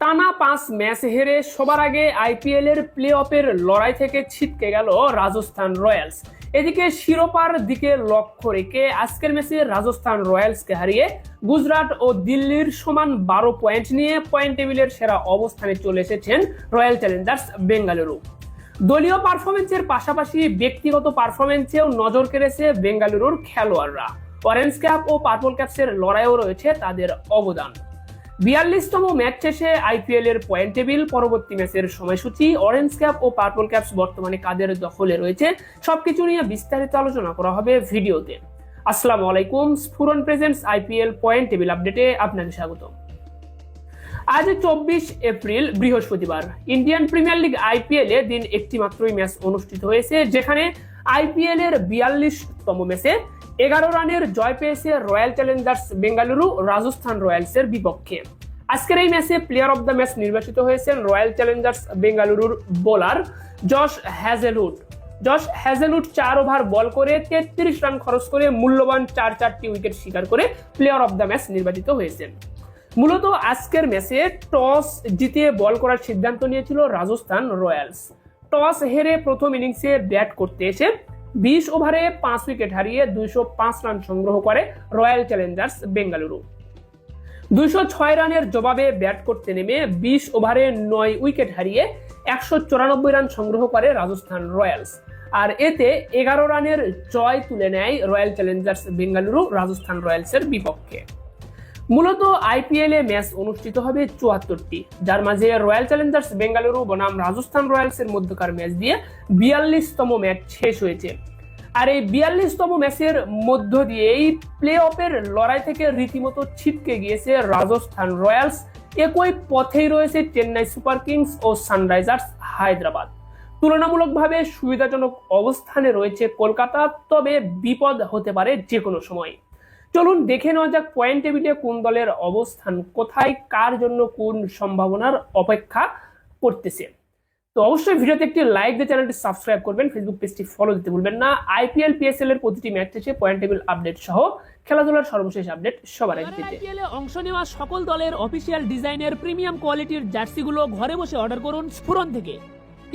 টানা পাঁচ ম্যাচ হেরে সবার আগে আইপিএল এর প্লে অফের লড়াই থেকে ছিটকে গেল রাজস্থান রয়্যালস। এদিকে শিরোপার দিকে লক্ষ্য রেখে আজকের ম্যাচে রাজস্থান রয়্যালসকে হারিয়ে গুজরাট ও দিল্লির সমান বারো পয়েন্ট নিয়ে পয়েন্ট টেবিলের সেরা অবস্থানে চলে এসেছেন রয়্যাল চ্যালেঞ্জার্স বেঙ্গালুরু। দলীয় পারফরমেন্সের পাশাপাশি ব্যক্তিগত পারফরমেন্সেও নজর কেড়েছে বেঙ্গালুরুর খেলোয়াড়রা। অরেঞ্জ ক্যাপ ও পার্পল ক্যাপসের লড়াইও রয়েছে তাদের অবদান। বিয়াল্লিশতম ম্যাচ শেষে আইপিএল এর পয়েন্ট টেবিল পরবর্তী ম্যাচের সময়সূচি অরেঞ্জ ক্যাপ ও পার্পল ক্যাপস বর্তমানে কাদের দখলে রয়েছে, সবকিছু নিয়ে বিস্তারিত আলোচনা করা হবে ভিডিওতে। আসসালামু আলাইকুম, Sphuran presents IPL point table আপডেটে আপনাকে স্বাগত আজ চব্বিশ এপ্রিল, বৃহস্পতিবার। ইন্ডিয়ান প্রিমিয়ার লিগ আইপিএল এ দিন একটি মাত্রই ম্যাচ অনুষ্ঠিত হয়েছে, যেখানে আইপিএল এর বিয়াল্লিশতম ম্যাচে এগারো রানের জয় পেয়েছে রয়্যাল চ্যালেঞ্জার্স বেঙ্গালুরু, রাজস্থান রয়্যালসের বিপক্ষে। আজকের এই ম্যাচে প্লেয়ার অব দ্য ম্যাচ নির্বাচিত হয়েছেন রয়্যাল চ্যালেঞ্জার্স বেঙ্গালুরুর bowler Josh Hazlewood. Josh Hazlewood চার ওভার বল করে তেত্রিশ রান খরচ করে মূল্যবান চার চারটি উইকেট শিকার করে প্লেয়ার অব দ্য ম্যাচ নির্বাচিত হয়েছেন। মূলত আজকের ম্যাচে টস জিতে বল করার সিদ্ধান্ত নিয়েছিল রাজস্থান রয়্যালস। টস হেরে প্রথম ইনিংসে ব্যাট করতে এসে বিশ ওভারে পাঁচ উইকেট হারিয়ে দুইশো পাঁচ রান সংগ্রহ করে রয়্যাল চ্যালেঞ্জার্স বেঙ্গালুরু। দুইশো ছয় রানের জবাবে ব্যাট করতে নেমে বিশ ওভারে নয় উইকেট হারিয়ে একশো চুরানব্বই রান সংগ্রহ করে রাজস্থান রয়্যালস। আর এতে এগারো রানের জয় তুলে নেয় রয়্যাল চ্যালেঞ্জার্স বেঙ্গালুরু রাজস্থান রয়্যালসের বিপক্ষে। মূলত আইপিএল এ ম্যাচ অনুষ্ঠিত হবে চুয়াত্তরটি। যার মাঝে রয়্যাল চ্যালেঞ্জার্স বেঙ্গালুরু, বনাম রাজস্থান রয়্যালস এর মধ্যকার ম্যাচ দিয়ে বিয়াল্লিশতম ম্যাচ শেষ হয়েছে। আর এই বিয়াল্লিশতম ম্যাচের মধ্য দিয়ে এই প্লে অফের লড়াই থেকে রীতিমতো ছিটকে গিয়েছে রাজস্থান রয়্যালস। একই পথেই রয়েছে চেন্নাই সুপার কিংস ও সানরাইজার্স হায়দ্রাবাদ। তুলনামূলকভাবে সুবিধাজনক অবস্থানে রয়েছে কলকাতা, তবে বিপদ হতে পারে যে কোনো সময়। চলুন দেখে নেওয়া যাক পয়েন্ট টেবিলে কোন দলের অবস্থান কোথায়, কার জন্য কোন সম্ভাবনার অপেক্ষা করতেছে। তো অবশ্যই ভিডিওতে একটি লাইক দিয়ে চ্যানেলটি সাবস্ক্রাইব করবেন ফেসবুক পেজটি ফলো দিতে ভুলবেন না আইপিএল পিএসএল এর প্রতিটি ম্যাচ শেষে পয়েন্ট টেবিল আপডেট সহ খেলাধুলার সর্বশেষ আপডেট সবার আগে পেতে। আইপিএলে অংশ নেওয়া সকল দলের অফিসিয়াল ডিজাইনের প্রিমিয়াম কোয়ালিটির জার্সিগুলো ঘরে বসে অর্ডার করুন স্ফুরন থেকে।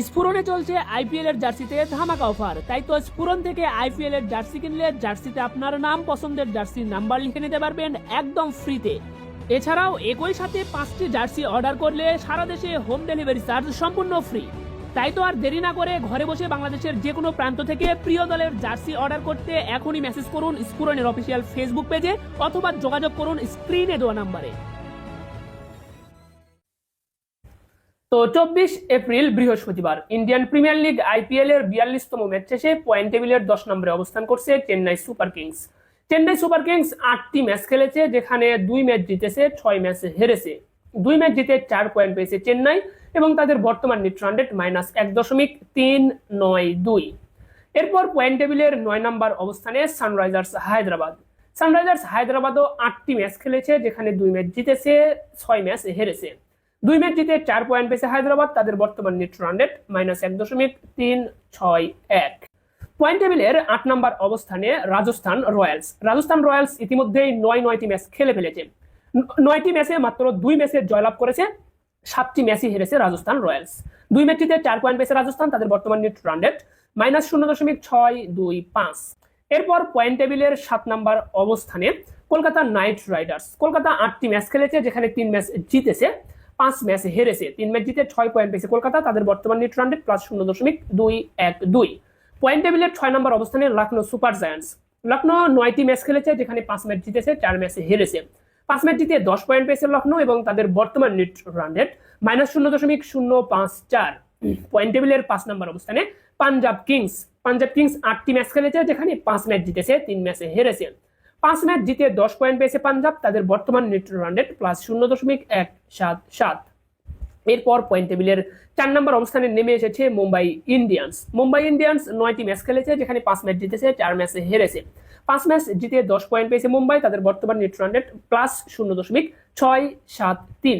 স্ফুরনে চলছে আইপিএল এর জার্সিতে ধামাকা অফার। তাই তো স্ফুরন থেকে আইপিএল এর জার্সি কিনলে জার্সিতে আপনার নাম পছন্দের জার্সির নাম্বার লিখে নিতে পারবেন একদম ফ্রিতে। এছাড়াও একই সাথে পাঁচটি জার্সি অর্ডার করলে সারা দেশে হোম ডেলিভারি চার্জ সম্পূর্ণ ফ্রি। তাই তো আর দেরি না করে ঘরে বসে বাংলাদেশের যে কোনো প্রান্ত থেকে প্রিয় দলের জার্সি অর্ডার করতে এখনই মেসেজ করুন স্ফুরনের অফিসিয়াল ফেসবুক পেজে অথবা যোগাযোগ করুন স্ক্রিনে দেওয়া নাম্বারে। তো চব্বিশ এপ্রিল বৃহস্পতিবার ইন্ডিয়ান প্রিমিয়ার লিগ আইপিএল এর বিয়াল্লিশতম ম্যাচ শেষে পয়েন্ট টেবিলের দশ নম্বরে অবস্থান করছে Chennai Super Kings. Chennai Super Kings আটটি ম্যাচ খেলেছে, যেখানে দুই ম্যাচ জিতেছে, ছয় ম্যাচ হেরেছে। দুই ম্যাচ জিতে চার পয়েন্ট পেয়েছে চেন্নাই এবং তাদের বর্তমান নিট রানরেট মাইনাস এক দশমিক তিন নয় দুই। এরপর পয়েন্ট টেবিলের নয় নম্বর অবস্থানে সানরাইজার্স হায়দ্রাবাদ। সানরাইজার্স হায়দ্রাবাদও আটটি ম্যাচ খেলেছে, যেখানে দুই ম্যাচ জিতেছে, ছয় ম্যাচ হেরেছে। দুই ম্যাচ জিতে চার পয়েন্ট পেয়েছে হায়দ্রাবাদ, তাদের বর্তমান নেট রান রেট মাইনাস এক দশমিক তিন ছয় এক। পয়েন্ট টেবিলের আট নম্বর অবস্থানে রাজস্থান রয়্যালস। রাজস্থান রয়্যালস ইতিমধ্যেই নয় নয়টি ম্যাচ খেলে ফেলেছে। নয়টি ম্যাচে মাত্র দুই ম্যাচে জয়লাভ করেছে, সাতটি ম্যাচই হেরেছে রাজস্থান রয়্যালস। দুই ম্যাচ জিতে চার পয়েন্ট পেয়েছে রাজস্থান, তাদের বর্তমান নেট রান রেট মাইনাস শূন্য দশমিক ছয় দুই পাঁচ। এরপর পয়েন্ট টেবিলের সাত নম্বর অবস্থানে কলকাতা নাইট রাইডার্স। কলকাতা আটটি ম্যাচ খেলেছে, যেখানে তিন ম্যাচ জিতেছে। পাঁচ ম্যাচ হেরেছে। তিন ম্যাচ জিতে ছয় পয়েন্ট পেয়েছে কলকাতা তাদের বর্তমান নেট রান রেট প্লাস শূন্য দশমিক দুই এক দুই। পয়েন্ট টেবিলের ছয় নম্বর অবস্থানে লখনৌ সুপার জায়ান্টস লখনৌ নয়টি ম্যাচ খেলেছে যেখানে পাঁচ ম্যাচ জিতেছে চার ম্যাচ হেরেছে। পাঁচ ম্যাচ জিতে দশ পয়েন্ট পেয়েছে লখনৌ এবং তাদের বর্তমান নেট রান রেট মাইনাস শূন্য দশমিক শূন্য পাঁচ চার। পয়েন্ট টেবিলের পাঁচ নম্বর অবস্থানে পাঞ্জাব কিংস পাঞ্জাব কিংস আটটি ম্যাচ খেলেছে যেখানে পাঁচ ম্যাচ জিতেছে তিন ম্যাচে হেরেছে। পাঁচ ম্যাচ জিতে দশ পয়েন্ট পেয়েছে পাঞ্জাব, তাদের বর্তমান নেট রান রেট প্লাস শূন্য দশমিক এক সাত সাত। এরপর পয়েন্ট টেবিলের চার নম্বর অবস্থানে নেমে এসেছে মুম্বাই ইন্ডিয়ান্স। মুম্বাই ইন্ডিয়ান্স নয়টি ম্যাচ খেলেছে, যেখানে পাঁচ ম্যাচ জিতেছে, চার ম্যাচে হেরেছে। পাঁচ ম্যাচ জিতে দশ পয়েন্ট পেয়েছে মুম্বাই, তাদের বর্তমান নেট রান রেট প্লাস শূন্য দশমিক ছয় সাত তিন।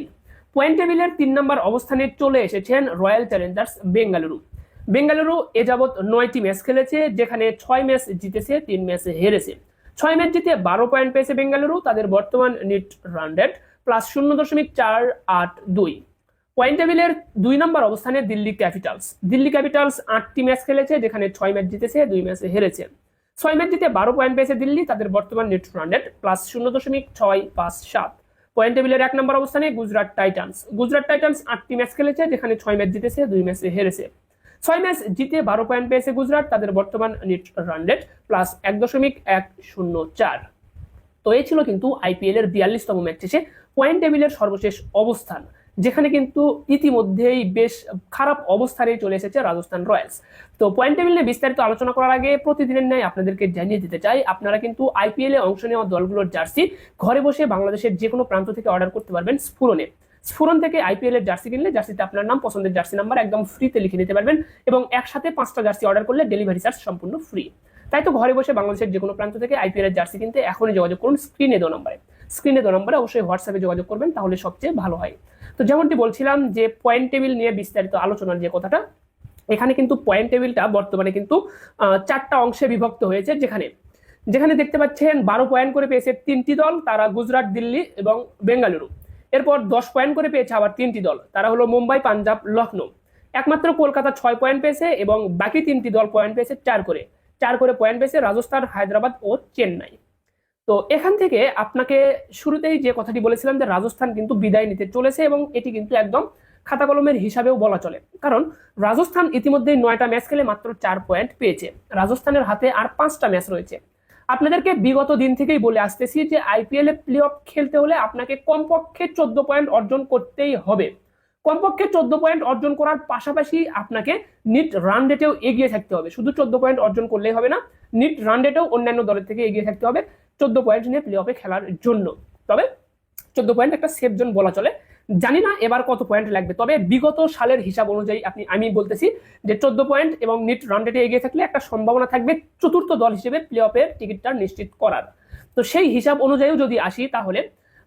পয়েন্ট টেবিলের তিন নম্বর অবস্থানে চলে এসেছেন রয়্যাল চ্যালেঞ্জার্স বেঙ্গালুরু। বেঙ্গালুরু এ যাবৎ নয়টি ম্যাচ খেলেছে, যেখানে ছয় ম্যাচ জিতেছে, তিন ম্যাচে হেরেছে। ছয় ম্যাচ জিতে বারো পয়েন্ট পেয়েছে বেঙ্গালুরু, তাদের বর্তমান নেট রান রেট প্লাস শূন্য দশমিক চার আট দুই। পয়েন্ট টেবিলের দুই নম্বর অবস্থানে দিল্লি ক্যাপিটালস দিল্লি ক্যাপিটালস আটটি ম্যাচ খেলেছে, যেখানে ছয় ম্যাচ জিতেছে, দুই ম্যাচে হেরেছে। ছয় ম্যাচ জিতে বারো পয়েন্ট পেয়েছে দিল্লি, তাদের বর্তমান নেট রান রেট প্লাস শূন্য দশমিক ছয় পাঁচ সাত। পয়েন্ট টেবিলের এক নম্বর অবস্থানে গুজরাট টাইটান্স গুজরাট টাইটান্স আটটি ম্যাচ খেলেছে, যেখানে ছয় ম্যাচ জিতেছে, দুই ম্যাচে হেরেছে। ছয় ম্যাচ জিতে বারো পয়েন্ট পেয়েছে গুজরাট, তাদের বর্তমান নেট রান রেট প্লাস এক দশমিক এক শূন্য চার। তো এই ছিল কিন্তু আইপিএল এর বিয়াল্লিশতম ম্যাচ শেষে পয়েন্ট টেবিলের সর্বশেষ অবস্থান, যেখানে কিন্তু ইতিমধ্যেই বেশ খারাপ অবস্থানে চলে এসেছে রাজস্থান রয়্যালস। তো পয়েন্ট টেবিল নিয়ে বিস্তারিত আলোচনা করার আগে প্রতিদিনের ন্যায় আপনাদেরকে জানিয়ে দিতে চাই, আপনারা কিন্তু আইপিএল এ অংশ নেওয়া দলগুলোর জার্সি, ঘরে বসে বাংলাদেশের যে কোনো প্রান্ত থেকে অর্ডার করতে পারবেন স্ফুরনে স্ফুরন থেকে আইপিএল এর জার্সি কিনলে জার্সিতে আপনার নাম, পছন্দের জার্সি নাম্বার একদম ফ্রিতে লিখে নিতে পারবেন এবং একসাথে পাঁচটা জার্সি অর্ডার করলে ডেলিভারি চার্জ সম্পূর্ণ ফ্রি তাই তো ঘরে বসে বাংলাদেশের যে কোনো প্রান্ত থেকে আইপিএল এর জার্সি কিনতে এখনই যোগাযোগ করুন স্ক্রিনে দেওয়া নম্বরে। স্ক্রিনে দেওয়া নম্বরে অবশ্যই হোয়াটসঅ্যাপে যোগাযোগ করবেন, তাহলে সবচেয়ে ভালো হয়। তো যেমনটি বলছিলাম যে পয়েন্ট টেবিল নিয়ে বিস্তারিত আলোচনার যে কথাটা, এখানে কিন্তু পয়েন্ট টেবিলটা বর্তমানে কিন্তু চারটা অংশে বিভক্ত হয়েছে যেখানে। যেখানে দেখতে পাচ্ছেন বারো পয়েন্ট করে পেয়েছে তিনটি দল, তারা গুজরাট, দিল্লি এবং বেঙ্গালুরু। এরপর দশ পয়েন্ট করে পেয়েছে আবার তিনটি দল। তারা হলো মুম্বাই, পাঞ্জাব লখনৌ একমাত্র কলকাতা ছয় পয়েন্ট পেয়েছে এবং বাকি তিনটি দল পয়েন্ট পেয়েছে চার করে। চার করে পয়েন্ট পেয়েছে রাজস্থান, হায়দ্রাবাদ ও চেন্নাই। তো এখান থেকে আপনাকে শুরুতেই যে কথাটি বলেছিলাম যে রাজস্থান কিন্তু বিদায় নিতে চলেছে এবং এটি কিন্তু একদম খাতা কলমের হিসাবেও বলা চলে। কারণ রাজস্থান ইতিমধ্যেই নয়টা ম্যাচ খেলে মাত্র চার পয়েন্ট পেয়েছে। রাজস্থানের হাতে আর পাঁচটা ম্যাচ রয়েছে। আপনাদেরকে বিগত দিন থেকেই বলে আসতেছি যে আইপিএল এ প্লে অফ খেলতে হলে আপনাকে কমপক্ষে চোদ্দ পয়েন্ট অর্জন করতেই হবে। কমপক্ষে চোদ্দ পয়েন্ট অর্জন করার পাশাপাশি আপনাকে নিট রান রেটেও এগিয়ে থাকতে হবে। শুধু চোদ্দ পয়েন্ট অর্জন করলেই হবে না নিট রান রেটেও অন্যান্য দলের থেকে এগিয়ে থাকতে হবে চোদ্দ পয়েন্ট নিয়ে প্লে অফে খেলার জন্য। তবে চোদ্দ পয়েন্ট একটা সেফ জোন বলা চলে। জানি না এবার কত পয়েন্ট লাগবে, তবে বিগত সালের হিসাব অনুযায়ী আপনি, আমি বলতেছি যে চোদ্দ পয়েন্ট এবং নিট রান রেটে এগিয়ে থাকলে একটা সম্ভাবনা থাকবে চতুর্থ দল হিসেবে প্লে অফের টিকিটটা নিশ্চিত করার। তো সেই হিসাব অনুযায়ী যদি আসি তাহলে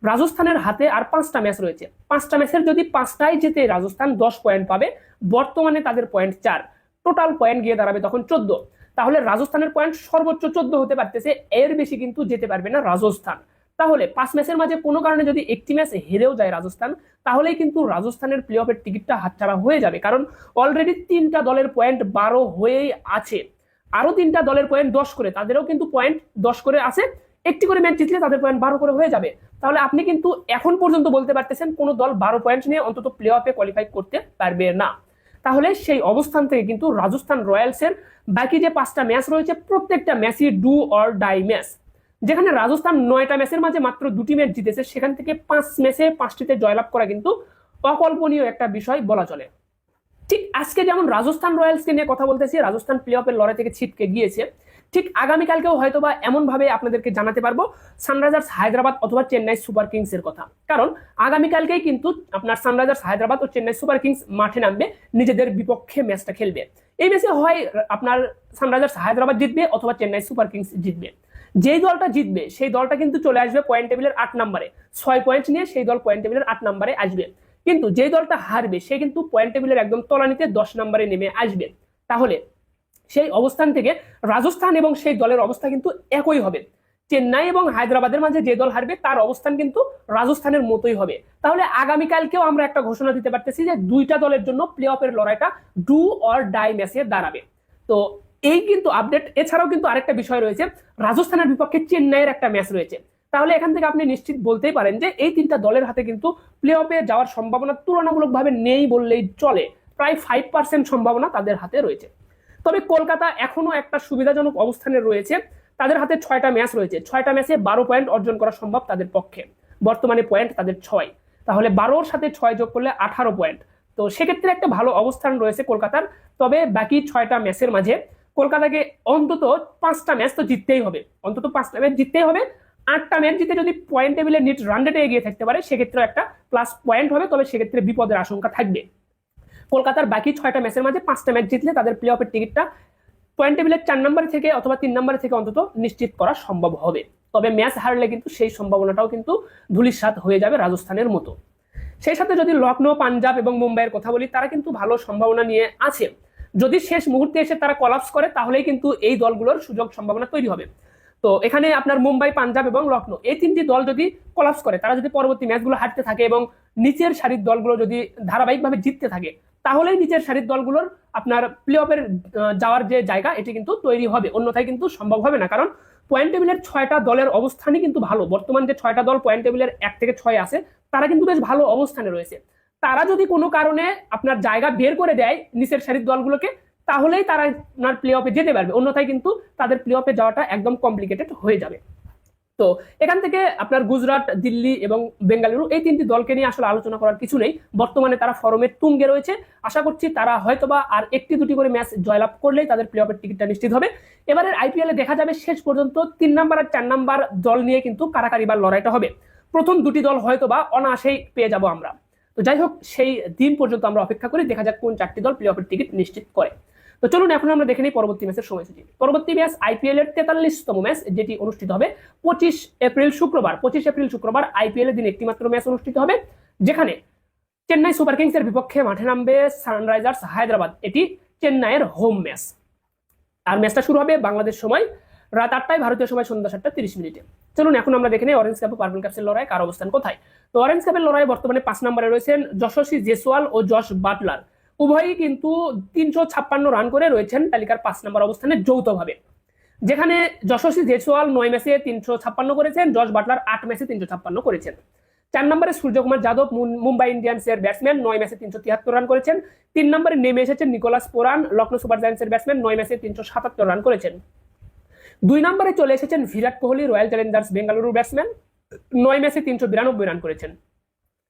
রাজস্থানের হাতে আর পাঁচটা ম্যাচ রয়েছে। পাঁচটা ম্যাচের যদি পাঁচটায় যেতে রাজস্থান দশ পয়েন্ট পাবে, বর্তমানে তাদের পয়েন্ট চার। টোটাল পয়েন্ট গিয়ে দাঁড়াবে তখন চোদ্দ। তাহলে রাজস্থানের পয়েন্ট সর্বোচ্চ চোদ্দ হতে পারতেছে, এর বেশি কিন্তু যেতে পারবে না রাজস্থান। তাহলে পাঁচ ম্যাচের মাঝে কোনো কারণে যদি একটি ম্যাচ হেরেও যায় রাজস্থান, তাহলেই কিন্তু রাজস্থানের প্লে অফের টিকিটটা হাতছাড়া হয়ে যাবে। কারণ অলরেডি তিনটা দলের পয়েন্ট বারো হয়েই আছে। আরও তিনটা দলের পয়েন্ট দশ করে, তাদেরও কিন্তু পয়েন্ট দশ করে আছে। একটি করে ম্যাচ জিতলে তাদের পয়েন্ট বারো করে হয়ে যাবে। তাহলে আপনি কিন্তু এখন পর্যন্ত বলতে পারতেছেন কোনো দল বারো পয়েন্ট নিয়ে অন্তত প্লে অফে কোয়ালিফাই করতে পারবে না। তাহলে সেই অবস্থান থেকে কিন্তু রাজস্থান রয়্যালসের বাকি যে পাঁচটা ম্যাচ রয়েছে, প্রত্যেকটা ম্যাচই ডু অর ডাই ম্যাচ যেখানে রাজস্থান নয়টা ম্যাচের মাঝে মাত্র দুটি ম্যাচ জিতেছে, সেখান থেকে পাঁচ ম্যাচে পাঁচটিতে জয়লাভ করা কিন্তু অকল্পনীয় একটা বিষয় বলা চলে। ঠিক আজকে যেমন রাজস্থান রয়্যালসকে নিয়ে কথা বলতেছি, রাজস্থান প্লে অফের লড়াই থেকে ছিটকে গিয়েছে। ঠিক আগামীকালকেও হয়তো বা এমনভাবে আপনাদেরকে জানাতে পারব, সানরাইজার্স হায়দ্রাবাদ অথবা চেন্নাই সুপার কিংস এর কথা। কারণ আগামীকালকেই কিন্তু আপনার সানরাইজার্স হায়দ্রাবাদ ও চেন্নাই সুপার কিংস মাঠে নামবে, নিজেদের বিপক্ষে ম্যাচটা খেলবে। এই ম্যাচে হয় আপনার সানরাইজার্স হায়দ্রাবাদ জিতবে অথবা চেন্নাই সুপার কিংস জিতবে। যেই দলটা জিতবে, সেই দলটা কিন্তু চলে আসবে পয়েন্ট টেবিলের আট নম্বরে। ছয় পয়েন্ট নিয়ে সেই দল পয়েন্ট টেবিলের আট নম্বরে আসবে। কিন্তু যেই দলটা হারবে, সে কিন্তু পয়েন্ট টেবিলের একদম তলানিতে দশ নম্বরে নেমে আসবে। তাহলে সেই অবস্থান থেকে রাজস্থান এবং সেই দলের অবস্থা কিন্তু একই হবে। চেন্নাই এবং হায়দ্রাবাদের মাঝে যে দল হারবে, তার অবস্থান কিন্তু রাজস্থানের মতোই হবে। তাহলে আগামীকালকেও আমরা একটা ঘোষণা দিতে পারতেছি যে দুইটা দলের জন্য প্লে অফের লড়াইটা ডু অর ডাই ম্যাচে দাঁড়াবে। তো এই কিন্তু আপডেট এছাড়াও কিন্তু আরেকটা বিষয় রয়েছে, রাজস্থানের বিপক্ষে চেন্নাইয়ের একটা ম্যাচ রয়েছে। তাহলে এখান থেকে আপনি নিশ্চিত বলতেই পারেন যে এই তিনটা দলের হাতে কিন্তু প্লে অফে যাওয়ার সম্ভাবনা তুলনামূলকভাবে নেই বললেই চলে। প্রায় ফাইভ পার্সেন্ট সম্ভাবনা তাদের হাতে রয়েছে। তবে কলকাতা এখনও একটা সুবিধাজনক অবস্থানে রয়েছে। তাদের হাতে ছয়টা ম্যাচ রয়েছে। ছয়টা ম্যাচে বারো পয়েন্ট অর্জন করা সম্ভব তাদের পক্ষে। বর্তমানে পয়েন্ট তাদের ছয়। তাহলে বারোর সাথে ছয় যোগ করলে আঠারো পয়েন্ট তো সেক্ষেত্রে একটা ভালো অবস্থান রয়েছে কলকাতার। তবে বাকি ছয়টা ম্যাচের মাঝে কলকাতাকে অন্তত পাঁচটা ম্যাচ তো জিততেই হবে। অন্তত পাঁচটা ম্যাচ জিততেই হবে। আটটা ম্যাচ জিতে যদি পয়েন্ট টেবিলে নিট রান রেটে এগিয়ে থাকতে পারে, সেক্ষেত্রেও একটা প্লাস পয়েন্ট হবে, তবে সেক্ষেত্রে বিপদের আশঙ্কা থাকবে। কলকাতার বাকি ছয়টা ম্যাচের মাঝে পাঁচটা ম্যাচ জিতলে তাদের প্লে অফের টিকিটটা পয়েন্ট টেবিলের চার নম্বর থেকে অথবা তিন নম্বর থেকে অন্তত নিশ্চিত করা সম্ভব হবে। তবে ম্যাচ হারলে কিন্তু সেই সম্ভাবনাটাও কিন্তু ধুলিস্বাদ হয়ে যাবে রাজস্থানের মতো। সেই সাথে যদি লখনৌ, পাঞ্জাব এবং মুম্বাইয়ের কথা বলি, তারা কিন্তু ভালো সম্ভাবনা নিয়ে আছে। যদি শেষ মুহূর্তে এসে তারা কলাপস করে, তাহলেই কিন্তু এই দলগুলোর সুযোগ সম্ভাবনা তৈরি হবে। তো এখানে আপনার মুম্বাই, পাঞ্জাব এবং লখনৌ এই তিনটি দল যদি কলাপস করে, তারা যদি পরবর্তী ম্যাচগুলো হারতে থাকে এবং নিচের সারির দলগুলো যদি ধারাবাহিকভাবে জিততে থাকে, তাহলেই নিচের সারির দলগুলোর আপনার প্লে অফের যাওয়ার যে জায়গা, এটি কিন্তু তৈরি হবে। অন্যথায় কিন্তু সম্ভব হবে না। কারণ পয়েন্ট টেবিলের ছয়টা দলের অবস্থানই কিন্তু ভালো। বর্তমান যে ছয়টা দল পয়েন্ট টেবিলের এক থেকে ছয় আছে, তারা কিন্তু বেশ ভালো অবস্থানে রয়েছে। তারা যদি কোনো কারণে আপনার জায়গা বের করে দেয় নিচের সারির দলগুলোকে, তাহলেই তারা আপনার প্লে অফে যেতে পারবে। অন্যথায় কিন্তু তাদের প্লে অফে যাওয়াটা একদম কমপ্লিকেটেড হয়ে যাবে। তো এখান থেকে আপনার গুজরাট, দিল্লি এবং বেঙ্গালুরু এই তিনটি দলকে নিয়ে আসলে আলোচনা করার কিছু নেই। বর্তমানে তারা ফরমের তুঙ্গে রয়েছে। আশা করছি তারা হয়তোবা আর একটি দুটি করে ম্যাচ জয়লাভ করলেই তাদের প্লে অফের টিকিটটা নিশ্চিত হবে। এবারের আইপিএলে দেখা যাবে শেষ পর্যন্ত তিন নাম্বার আর চার নাম্বার দল নিয়ে কিন্তু কারাকারি বা লড়াইটা হবে। প্রথম দুটি দল হয়তোবা অনায়াসেই পেয়ে যাব আমরা। তো যাই হোক সেই দিন পর্যন্ত আমরা অপেক্ষা করি, দেখা যাক কোন চারটি দল প্লে অফের টিকিট নিশ্চিত করে। তো চলুন, এখন আমরা দেখে নিই পরবর্তী ম্যাচের সময়সূচি। পরবর্তী ম্যাচ আইপিএল এর তেতাল্লিশতম ম্যাচ যেটি অনুষ্ঠিত হবে পঁচিশ এপ্রিল শুক্রবার। পঁচিশ এপ্রিল শুক্রবার আইপিএল এর দিন একটি মাত্র ম্যাচ অনুষ্ঠিত হবে, যেখানে চেন্নাই সুপার কিংসের বিপক্ষে মাঠে নামবে সানরাইজার্স হায়দ্রাবাদ। এটি চেন্নাইয়ের হোম ম্যাচ আর ম্যাচটা শুরু হবে বাংলাদেশ সময় রাত আটটায় ভারতীয় সময় সন্ধ্যা সাতটা তিরিশ মিনিটে। চলুন, এখন আমরা দেখে নিই অরেঞ্জ কাপ ও পার্পল কাপসের লড়াই, কার অবস্থান কোথায়? তো অরেঞ্জ কাপের লড়াই বর্তমানে পাঁচ নম্বরে রয়েছেন যশস্বী জেসওয়াল ও যশ বাটলার। উভয়ই কিন্তু তিনশো ছাপ্পান্ন রান করে রয়েছেন তালিকার পাঁচ নম্বর অবস্থানে যৌথভাবে। যেখানে যশস্বী জেসওয়াল নয় ম্যাচে তিনশো ছাপ্পান্ন করেছেন, যশ বাটলার আট ম্যাচে তিনশো ছাপ্পান্ন করেছেন। চার নম্বরে সূর্যকুমার যাদব মুম্বাই ইন্ডিয়ান্সের ব্যাটসম্যান, নয় ম্যাচে তিনশো তিয়াত্তর রান করেছেন। তিন নম্বরে নেমে এসেছেন নিকোলাস পোরান, লখনৌ সুপার জায়ান্টসের ব্যাটসম্যান, নয় ম্যাচে তিনশো সাতাত্তর রান করেছেন। দুই নম্বরে চলে এসেছেন Virat Kohli, Royal Challengers Bengaluru batsman. নয় ম্যাচে তিনশো বিরানব্বই রান করেছেন।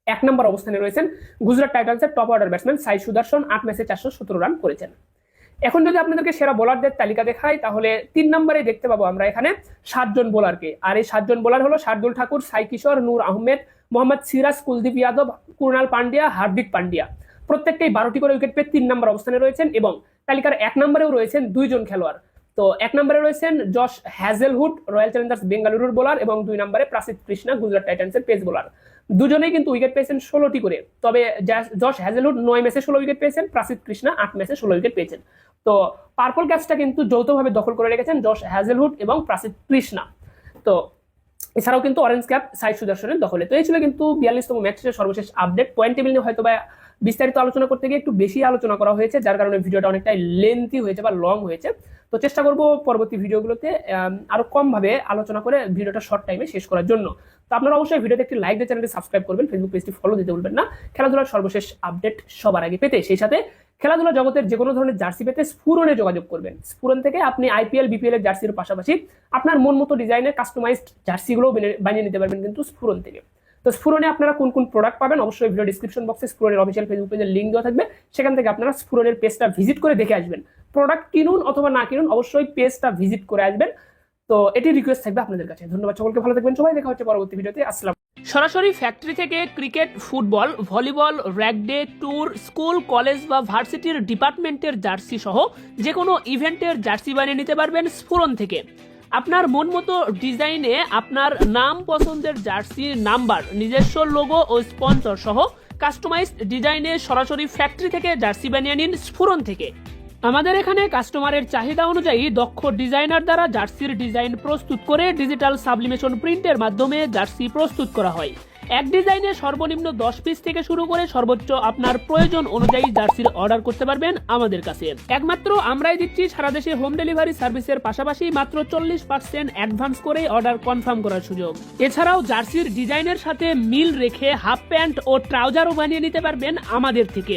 এক নম্বর অবস্থানে রয়েছেন Gujarat টাইটান্সের top order batsman Sai Sudharsan, আট ম্যাচে চারশো সতেরো রান করেছেন। এখন যদি আপনাদেরকে সেরা বোলারদের তালিকা দেখাই, তাহলে তিন নম্বরে দেখতে পাবো আমরা এখানে সাতজন বোলারকে। আর এই সাতজন বোলার হলো শার্দুল ঠাকুর, সাই কিশোর, নূর আহমেদ, মোহাম্মদ সিরাজ, কুলদীপ যাদব কুরনাল পান্ডিয়া, হার্দিক পান্ডিয়া। প্রত্যেকটাই বারোটি করে উইকেট পেয়ে তিন নম্বর অবস্থানে রয়েছেন এবং তালিকার এক নম্বরেও রয়েছেন দুইজন খেলোয়াড়। তো এক নম্বরে রয়েছেন জশ হ্যাজেলহুড, রয়্যাল চ্যালেঞ্জার্স বেঙ্গালুরুর বোলার এবং দুই নম্বরে প্রাসিদ কৃষ্ণা, গুজরাট টাইটান্সের পেস বোলার। দুজনেই কিন্তু উইকেট পেয়েছেন ষোলোটি করে। তবে জশ হ্যাজেলহুড নয় ম্যাচে ষোলো উইকেট পেয়েছেন প্রাসিদ কৃষ্ণা আট ম্যাচে ষোলো উইকেট পেয়েছেন। তো পার্পল ক্যাপসটা কিন্তু যৌথভাবে দখল করে রেখেছেন জশ হ্যাজেলহুড এবং প্রাসিদ কৃষ্ণা। তো এছাড়াও কিন্তু অরেঞ্জ ক্যাপ সাইড সুদর্শনের দখলে। তো এই ছিল কিন্তু বিয়াল্লিশতম ম্যাচের সর্বশেষ আপডেট পয়েন্ট টেবিল নিয়ে হয়তো বা বিস্তারিত আলোচনা করতে গিয়ে একটু বেশি আলোচনা করা হয়েছে, যার কারণে ভিডিওটা অনেকটাই লেন্থি হয়েছে বা লং হয়েছে। তো চেষ্টা করব পরবর্তী ভিডিওগুলোতে আরও কমভাবে আলোচনা করে ভিডিওটা শর্ট টাইমে শেষ করার জন্য। তো আপনারা অবশ্যই ভিডিওতে একটি লাইক দিয়ে চ্যানেলটি সাবস্ক্রাইব করবেন ফেসবুক পেজটি ফলো দিতে ভুলবেন না। খেলাধুলার সর্বশেষ আপডেট সবার আগে পেতে সেই সাথে খেলাধুলা জগতের যে কোনো ধরনের জার্সি পেতে স্ফুরনে যোগাযোগ করবেন। স্ফুরন থেকে আপনি আইপিএল বিপিএল এর জার্সির পাশাপাশি আপনার মন মতো ডিজাইনের কাস্টমাইজড জার্সিগুলো বানিয়ে নিতে পারবেন কিন্তু স্ফুরন থেকে। তো স্ফুরনে আপনারা কোন কোন প্রোডাক্ট পাবেন অবশ্যই ভিডিও ডিসক্রিপশন বক্সে স্ফুরনের অফিসিয়াল ফেসবুক পেজের লিঙ্ক দেওয়া থাকবে। সেখান থেকে আপনারা স্ফুরনের পেজটা ভিজিট করে দেখে আসবেন। প্রোডাক্ট কিনুন অথবা না কিনুন, অবশ্যই পেজটা ভিজিট করে আসবেন। তো এটি রিকোয়েস্ট থাকবে আপনাদের কাছে। ধন্যবাদ সকলকে, ভালো থাকবেন সবাই। দেখা হচ্ছে পরবর্তী ভিডিওতে। আসসালাম সরাসরি ফ্যাক্টরি থেকে cricket football volleyball rag day tour school college বা ভার্সিটির ডিপার্টমেন্টের জার্সি সহ যে কোনো ইভেন্টের জার্সি বানিয়ে নিতে পারবেন স্ফুরন থেকে। আপনার মন মতো ডিজাইনে আপনার নাম পছন্দের জার্সির নাম্বার নিজস্ব লোগো ও স্পন্সর সহ কাস্টমাইজড ডিজাইনে সরাসরি ফ্যাক্টরি থেকে জার্সি বানিয়ে নিন স্ফুরন থেকে। আমাদের এখানে কাস্টমারের চাহিদা অনুযায়ী দক্ষ ডিজাইনার দ্বারা জার্সির ডিজাইন প্রস্তুত করে ডিজিটাল সাবলিমেশন প্রিন্টের মাধ্যমে জার্সি প্রস্তুত করা হয়। এক ডিজাইনে সর্বনিম্ন দশ পিস থেকে শুরু করে সর্বোচ্চ আপনার প্রয়োজন অনুযায়ী জার্সির অর্ডার করতে পারবেন আমাদের কাছে। একমাত্র আমরাই দিচ্ছি সারা দেশে হোম ডেলিভারি সার্ভিসের পাশাপাশি মাত্র চল্লিশ পার্সেন্ট অ্যাডভান্স করে অর্ডার কনফার্ম করার সুযোগ। এছাড়াও জার্সির ডিজাইনের সাথে মিল রেখে হাফ প্যান্ট ও ট্রাউজারও বানিয়ে নিতে পারবেন আমাদের থেকে।